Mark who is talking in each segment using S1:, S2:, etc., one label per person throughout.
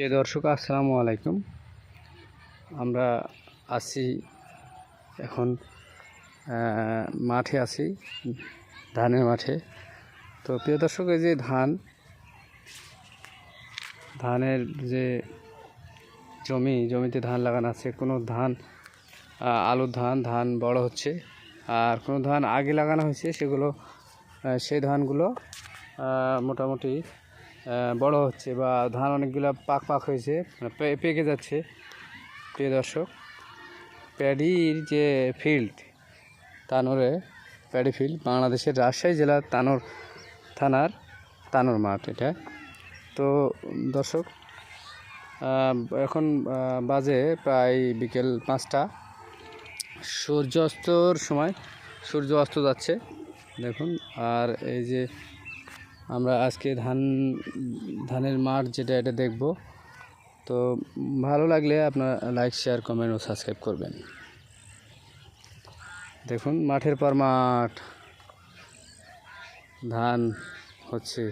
S1: প্রিয় দর্শক, আসসালামু আলাইকুম। আমরা আছি এখন মাঠে আছি, ধানের মাঠে। তো প্রিয় দর্শক, এই যে ধান, ধানের যে জমি, জমিতে ধান লাগানো আছে, কোনো ধান আলুর ধান ধান বড় হচ্ছে, আর কোনো ধান আগে লাগানো হয়েছে, সেগুলো সেই ধানগুলো মোটামুটি বড় হচ্ছে বা ধান অনেকগুলো পাক পাক হয়েছে মানে পেকে যাচ্ছে। প্রিয় দর্শক, প্যাডির যে ফিল্ড তানোরে প্যাডি ফিল্ড বাংলাদেশের রাজশাহী জেলার তানোর থানার তানোর মাঠ এটা। তো দর্শক এখন বাজে প্রায় বিকেল পাঁচটা। সূর্য অস্তর সময় সূর্য অস্ত যাচ্ছে, দেখুন। আর এই যে আমরা আজকে ধান, ধানের মাঠ যেটা এটা দেখব। তো ভালো লাগলে আপনার লাইক শেয়ার কমেন্ট ও সাবস্ক্রাইব করবেন। দেখুন, মাঠের পর মাঠ। ধান হচ্ছে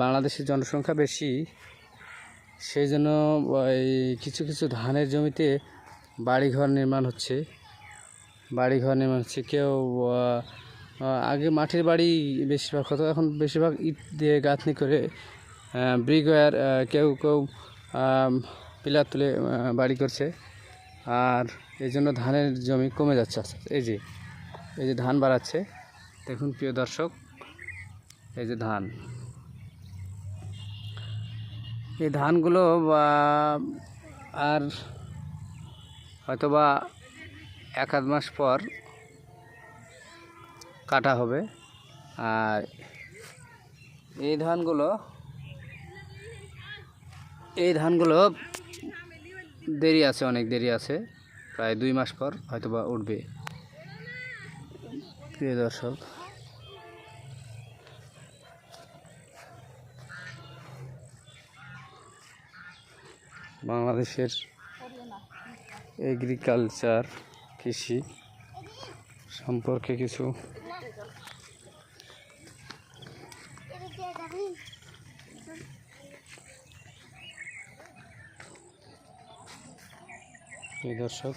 S1: বাংলাদেশের জনসংখ্যা বেশি, সেই জন্য এই কিছু কিছু ধানের জমিতে বাড়িঘর নির্মাণ হচ্ছে। বাড়িঘর নির্মাণ হচ্ছে, কেউ আগে মাটির বাড়ি বেশিরভাগ হতো, এখন বেশিরভাগ ইট দিয়ে গাঁথনি করে ব্রিকওয়্যার কেউ কেউ পিলার তুলে বাড়ি করছে আর এই জন্য ধানের জমি কমে যাচ্ছে আস্তে আস্তে। এই যে এই যে ধান বাড়াচ্ছে, দেখুন প্রিয় দর্শক, এই যে ধান এই ধানগুলো আর হয়তোবা এক আধ মাস পর কাটা হবে। আর এই ধানগুলো এই ধানগুলো দেরি আছে, অনেক দেরি আছে। প্রায় দুই মাস পর হয়তোবা উঠবে। প্রিয় দর্শক, বাংলাদেশের এগ্রিকালচার কৃষি সম্পর্কে কিছু। এই দর্শক,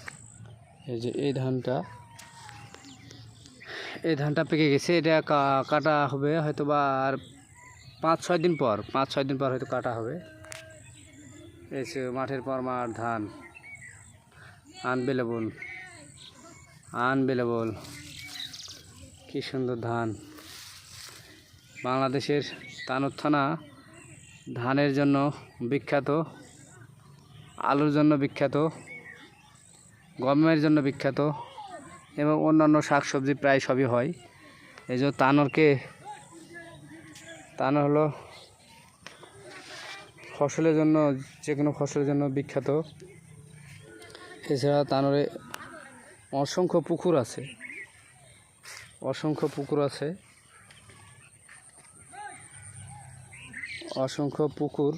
S1: এই যে এই ধানটা এই ধানটা পেকে গেছে। এটা কাটা হবে হয়তো বা আর পাঁচ, ছয় দিন পর, পাঁচ, ছয় দিন পর হয়তো কাটা হবে। এই মাঠের পর মাঠ ধান আনবেলেবল আনবেলেবল কি সুন্দর ধান। বাংলাদেশের তানোর থানা ধানের জন্য বিখ্যাত, আলুর জন্য বিখ্যাত, গমের জন্য বিখ্যাত এবং অন্যান্য শাকসবজি প্রায় সবই হয়। এই যে তানরকে, তানোর হলো ফসলের জন্য যে কোনো ফসলের জন্য বিখ্যাত। এছাড়া তানোরে অসংখ্য পুকুর আছে। অসংখ্য পুকুর আছে। অসংখ্য পুকুর।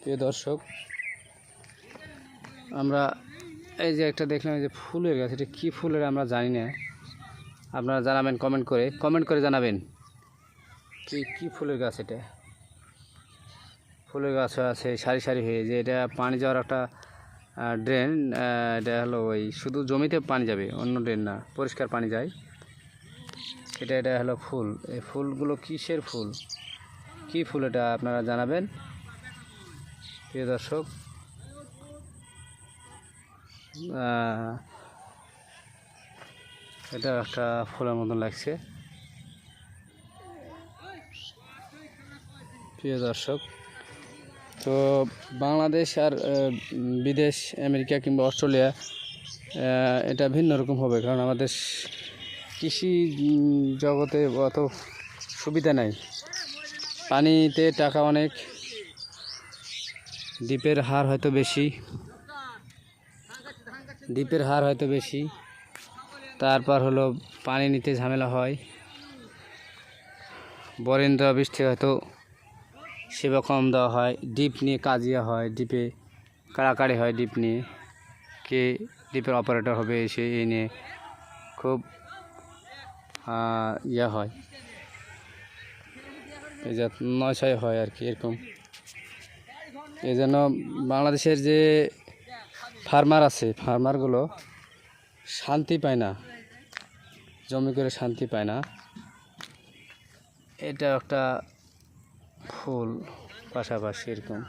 S1: প্রিয় দর্শক, আমরা এই যে একটা দেখলাম যে ফুলের গাছ, এটা কী ফুলের আমরা জানি না। আপনারা জানাবেন কমেন্ট করে। কমেন্ট করে জানাবেন কি, কী ফুলের গাছ এটা? ফুলের গাছ আছে, সারি সারি হয়ে যে এটা পানি যাওয়ার একটা ড্রেন এটা হলো ওই শুধু জমিতে পানি যাবে, অন্য ড্রেন না, পরিষ্কার পানি যায়। এটা এটা হলো ফুল। এই ফুলগুলো কিসের ফুল? কী ফুল এটা আপনারা জানাবেন? প্রিয় দর্শক এটা একটা ফুলের মতন লাগছে। প্রিয় দর্শক তো বাংলাদেশ আর বিদেশ, আমেরিকা কিংবা অস্ট্রেলিয়া এটা ভিন্ন রকম হবে, কারণ আমাদের কৃষি জগতে অত সুবিধা নাই। পানিতে টাকা অনেক, দ্বীপের হার হয়তো বেশি, দ্বীপের হার হয়তো বেশি, তারপর হলো পানি নিতে ঝামেলা হয়। বরেন্দ্র বৃষ্টি হয়তো সেবা কম দেওয়া হয়, ডিপ নিয়ে কাজিয়া হয়, ডিপে কাড়াকাড়ি হয়, ডিপ নিয়ে। কে ডিপের অপারেটর হবে সে এ নিয়ে খুব ইয়া হয়। এই যে নয় ছয় হয় আর কি এরকম। এই জন্য বাংলাদেশের যে ফার্মার আছে, ফার্মারগুলো শান্তি পায় না। জমি করে শান্তি পায় না। এটা একটা ফুল পাশাপাশি এরকম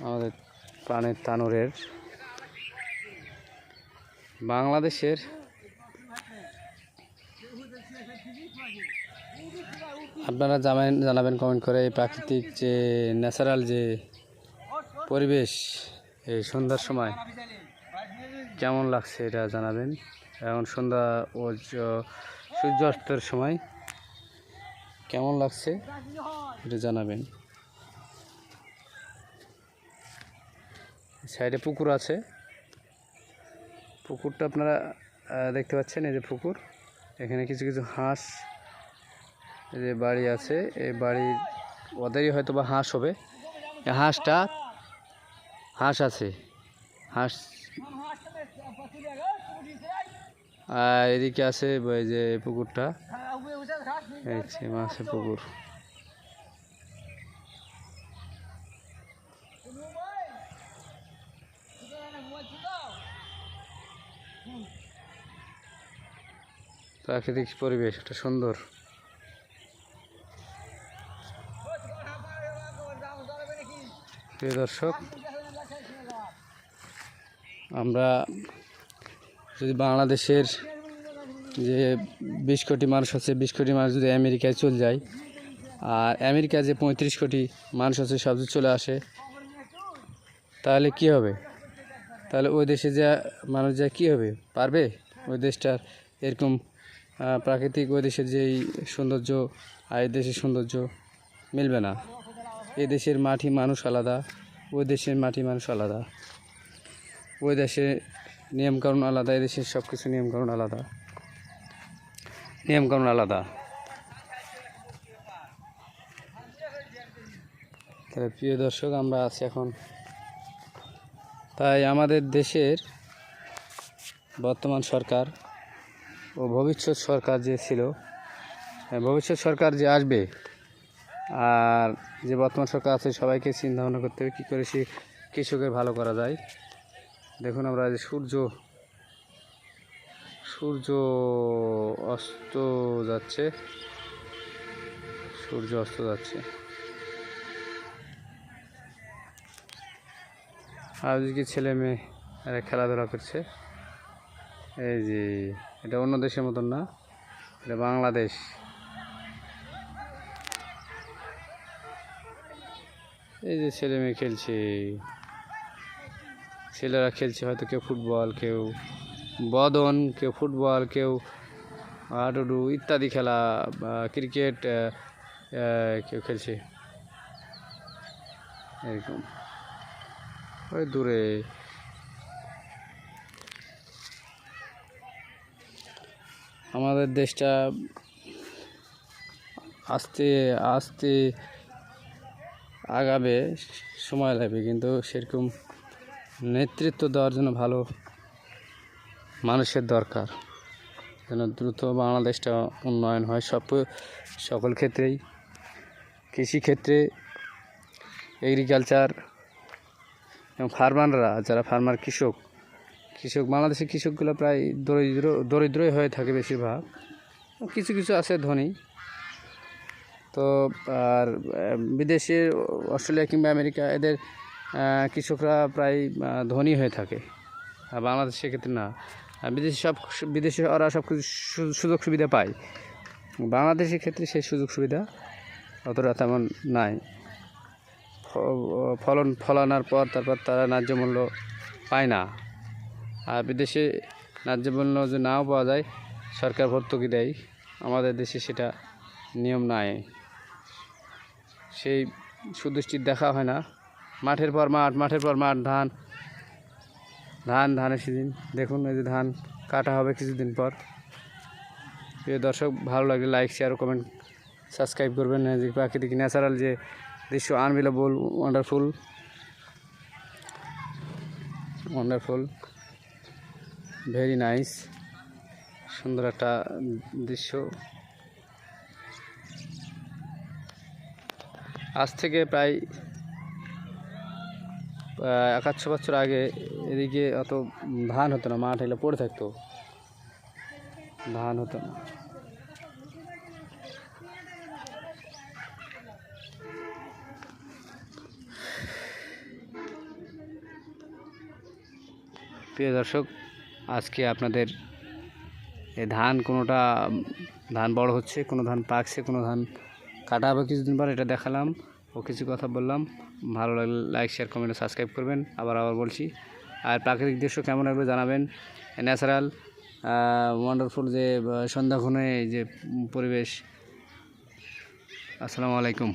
S1: আমাদের প্রাণের তানোরের। বাংলাদেশের আপনারা জানাবেন জানাবেন কমেন্ট করে এই প্রাকৃতিক যে ন্যাচারাল যে পরিবেশ, এই সন্ধ্যার সময় কেমন লাগছে এটা জানাবেন। এখন সন্ধ্যা ও জ- সূর্যাস্তের সময় কেমন লাগছে? এটা জানাবেন। সাইডে পুকুর আছে। পুকুরটা আপনারা দেখতে পাচ্ছেন এই যে পুকুর। এখানে কিছু কিছু হাঁস যে বাড়ি আছে। এই বাড়ির ওদেরই হয়তো বা হাঁস হবে। হাঁসটা, হাঁস আছে। হাঁস আর এদিকে আছে যে পুকুরটা। এই মাছের পুকুর। প্রাকৃতিক পরিবেশ একটা সুন্দর। প্রিয় দর্শক আমরা যদি বাংলাদেশের যে বিশ কোটি মানুষ আছে বিশ কোটি মানুষ যদি আমেরিকায় চলে যায়, আর আমেরিকা যে পঁয়ত্রিশ কোটি মানুষ আছে, সব চলে আসে, তাহলে কি হবে? তাহলে ওই দেশে যা মানুষ যা কী হবে? পারবে? ওই দেশটার এরকম প্রাকৃতিক ওই দেশের যেই সৌন্দর্য, আর এই দেশের সৌন্দর্য মিলবে না। এ দেশের মাটি মানুষ আলাদা, ওই দেশের মাটি মানুষ আলাদা। ওই দেশে নিয়মকানুন আলাদা, এই দেশের সব কিছু নিয়মকানুন আলাদা। নিয়মকানুন আলাদা। তাহলে প্রিয় দর্শক আমরা আছি এখন। তাই আমাদের দেশের বর্তমান সরকার ও ভবিষ্যৎ সরকার যে ছিল হ্যাঁ, ভবিষ্যৎ সরকার যে আসবে আর যে বর্তমান সরকার আছে সবাইকে চিন্তা ভাবনা করতে হবে কী করে সে কৃষকের ভালো করা যায়। দেখুন আমরা যে সূর্য সূর্য অস্ত যাচ্ছে। সূর্য অস্ত যাচ্ছে। ওদিকে ছেলে মেয়ে এরা খেলাধুলা করছে। এই যে, এটা অন্য দেশের মতন না, এটা বাংলাদেশ। এই যে ছেলে মেয়ে খেলছে। ছেলেরা খেলছে, হয়তো কেউ ফুটবল, কেউ বদন, কেউ ফুটবল, কেউ হাডুডু ইত্যাদি খেলা ক্রিকেট কেউ খেলছে। এরকম। ওই দূরে। আমাদের দেশটা আস্তে আস্তে আগাবে, সময় লাগবে, কিন্তু সেরকম নেতৃত্ব দেওয়ার জন্য ভালো মানুষের দরকার। যেন দ্রুত বাংলাদেশটা উন্নয়ন হয় সব, সকল ক্ষেত্রেই। কৃষিক্ষেত্রে এগ্রিকালচার এবং ফার্মাররা যারা ফার্মার কৃষক কৃষক, বাংলাদেশের কৃষকগুলো প্রায় দরিদ্র, দরিদ্রই হয়ে থাকে বেশিরভাগ। কিছু কিছু আছে ধনী। তো, আর বিদেশে, অস্ট্রেলিয়া কিংবা আমেরিকা, এদের কৃষকরা প্রায় ধনী হয়ে থাকে। আর বাংলাদেশ সেক্ষেত্রে না। বিদেশে সব বিদেশে ওরা সব কিছু সুযোগ সুবিধা পায়। বাংলাদেশের ক্ষেত্রে সেই সুযোগ সুবিধা অতটা তেমন নাই। ফলন ফলানোর পর তারপর তারা ন্যায্য মূল্য পায় না। আর বিদেশে ন্যায্য মূল্য যে নাও পাওয়া যায়, সরকার ভর্তুকি দেয়। আমাদের দেশে সেটা নিয়ম নাই। সেই সুদৃষ্টির দেখা হয় না। মাঠের পর মাঠ, মাঠের পর মাঠ, ধান ধান ধানের সিজন দেখুন এই যে ধান কাটা হবে কিছুদিন পর। প্রিয় দর্শক, ভালো লাগলে লাইক শেয়ার কমেন্ট সাবস্ক্রাইব করবেন। যে প্রাকৃতিক ন্যাচারাল যে দৃশ্য unbelievable wonderful wonderful very nice সুন্দর একটা দৃশ্য। আজ থেকে প্রায় আহ, এক আধশো বছর আগে এদিকে অত ধান হতো না মাঠ এলে পড়ে থাকতো। ধান হতো না। প্রিয় দর্শক আজকে আপনাদের এই ধান কোনোটা ধান বড় হচ্ছে কোনো ধান পাকছে কোনো ধান কাটা হবে কিছুদিন পর এটা দেখালাম। ও কিছু কথা বললাম। ভালো লাগলে লাইক শেয়ার কমেন্ট সাবস্ক্রাইব করবেন। আবার আবার বলছি। আর প্রাকৃতিক দৃশ্য কেমন লাগবে জানাবেন। ন্যাচারাল ওয়ান্ডারফুল যে সন্ধ্যাক্ষণে যে পরিবেশ। আসসালামু আলাইকুম।